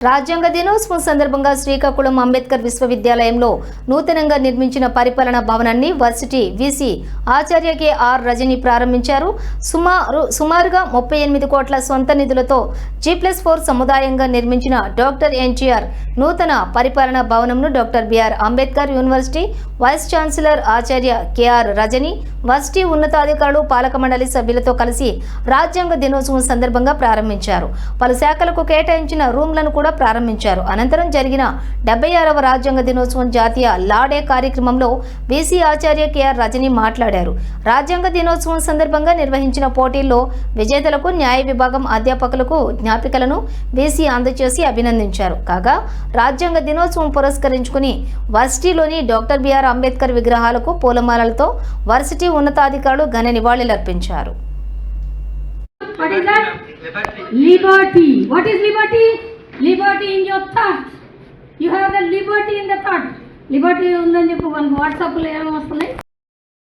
రాజ్యాంగ దినోత్సవం సందర్భంగా శ్రీకాకుళం అంబేద్కర్ విశ్వవిద్యాలయంలో నూతనంగా నిర్మించిన పరిపాలన భవనాన్ని వర్సిటీ వీసీ ఆచార్య కెఆర్ రజని ప్రారంభించారు. సుమారు సుమారుగా ముప్పై ఎనిమిది కోట్ల సొంత నిధులతో జీ ప్లస్ ఫోర్ సముదాయంగా నిర్మించిన డాక్టర్ ఎన్టీఆర్ నూతన పరిపాలన భవనంను doctor BR Ambedkar university vice chancellor ఆచార్య కెఆర్ రజని వర్సిటీ ఉన్నతాధికారులు పాలక మండలి సభ్యులతో కలిసి రాజ్యాంగ దినోత్సవం సందర్భంగా ప్రారంభించారు. పలు శాఖలకు కేటాయించిన రూమ్లను కూడా ప్రారంభించారు. అనంతరం జరిగిన డెబ్బై ఆరవ రాజ్యాంగ దినోత్సవం జాతీయ లాడే కార్యక్రమంలో బీసీ ఆచార్య కెఆర్ రజని మాట్లాడారు. రాజ్యాంగ దినోత్సవం సందర్భంగా నిర్వహించిన పోటీల్లో విజేతలకు న్యాయ విభాగం అధ్యాపకులకు జ్ఞాపికలను బీసీ అందజేసి అభినందించారు. కాగా రాజ్యాంగ దినోత్సవం పురస్కరించుకుని వర్సిటీలోని డాక్టర్ బిఆర్ అంబేద్కర్ విగ్రహాలకు పూలమాలలతో వర్సిటీ ఎస్పీ ఉన్నతాధికారులు ఘన నివాళులర్పించారు లిబర్టీ ఉందని చెప్పి మనకు వాట్సాప్లో ఏమేమి వస్తున్నాయి?